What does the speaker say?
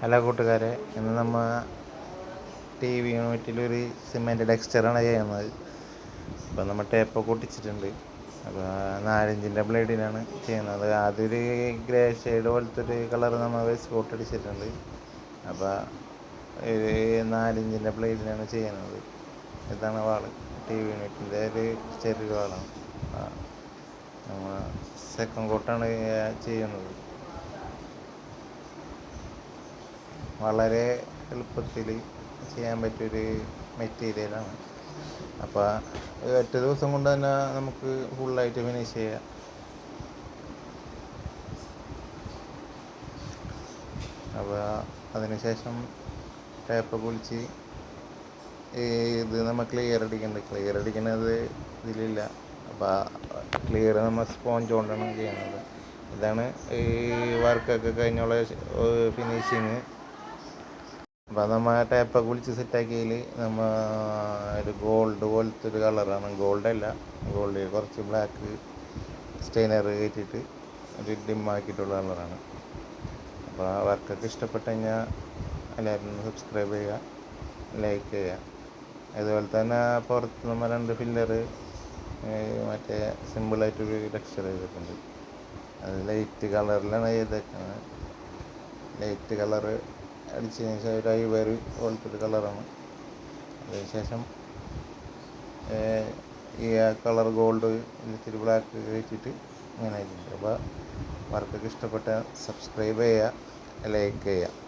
Hello കൂട്ടുകാരെ ഇന്ന് നമ്മൾ ടി വി യൂണിറ്റിലൊരു സിമെന്റ് ടെക്സ്ചറാണ് ചെയ്യുന്നത്. അപ്പോൾ നമ്മൾ ടേപ്പ് കൂട്ടിച്ചിട്ടുണ്ട് അപ്പോൾ നാലഞ്ചിന്റെ ബ്ലേഡിനാണ് ചെയ്യുന്നത്. അതൊരു ഗ്രേ ഷെയ്ഡ് പോലത്തെ ഒരു കളർ നമ്മൾ സ്പോട്ട് അടിച്ചിട്ടുണ്ട്. അപ്പോൾ ഒരു നാലഞ്ചിന്റെ ബ്ലേഡിനാണ് ചെയ്യുന്നത്. ഇതാണ് വാൾ. ടി വി യൂണിറ്റിന്റെ ഒരു ചെറിയൊരു വാളാണ്. നമ്മൾ സെക്കൻഡ് കോട്ടാണ് ചെയ്യുന്നത്. വളരെ എളുപ്പത്തിൽ ചെയ്യാൻ പറ്റിയൊരു മെറ്റീരിയലാണ്. അപ്പോൾ ഒറ്റ ദിവസം കൊണ്ട് തന്നെ നമുക്ക് ഫുള്ളായിട്ട് ഫിനിഷ് ചെയ്യാം. അപ്പോൾ അതിനുശേഷം ടേപ്പ് പൊളിച്ച് ഇത് നമ്മൾ ക്ലിയർ അടിക്കുന്നുണ്ട് ക്ലിയർ അടിക്കുന്നത് ഇതിലില്ല. അപ്പോൾ ക്ലിയർ നമ്മൾ സ്പോഞ്ച് കൊണ്ടാണ് ചെയ്യുന്നത്. ഇതാണ് ഈ വർക്കൊക്കെ കഴിഞ്ഞുള്ള ഫിനിഷിങ് അപ്പോൾ നമ്മൾ ടേപ്പൊക്കെ വിളിച്ച് സെറ്റാക്കിയതിൽ നമ്മൾ ഒരു ഗോൾഡ് പോലത്തെ ഒരു കളറാണ് ഗോൾഡ് അല്ല ഗോൾഡ് കുറച്ച് ബ്ലാക്ക് സ്റ്റെയിനർ കയറ്റിയിട്ട് ഒരു ഡിമ്മാക്കിയിട്ടുള്ള കളറാണ് അപ്പോൾ ആ വർക്കൊക്കെ ഇഷ്ടപ്പെട്ട് കഴിഞ്ഞാൽ എല്ലാവരും സബ്സ്ക്രൈബ് ചെയ്യുക ലൈക്ക് ചെയ്യുക. അതുപോലെ തന്നെ പുറത്ത് നമ്മൾ രണ്ട് ഫില്ലർ മറ്റേ സിമ്പിളായിട്ടൊരു ടെക്സ്ചർ ചെയ്തിട്ടുണ്ട്. അത് ലൈറ്റ് കളറിലാണ് ചെയ്തേക്കുന്നത് ലൈറ്റ് കളറ് അടിച്ചതിന് ശേഷം ഒരു ഐവറി പോലത്തെ ഒരു കളറാണ് അതിനുശേഷം ഈ കളർ ഗോൾഡ് ഇത്തിരി ബ്ലാക്ക് വെച്ചിട്ട് ഇങ്ങനെ ആയിട്ടുണ്ട് അപ്പോൾ വർക്കൊക്കെ ഇഷ്ടപ്പെട്ടാൽ സബ്സ്ക്രൈബ് ചെയ്യുക ലൈക്ക് ചെയ്യുക.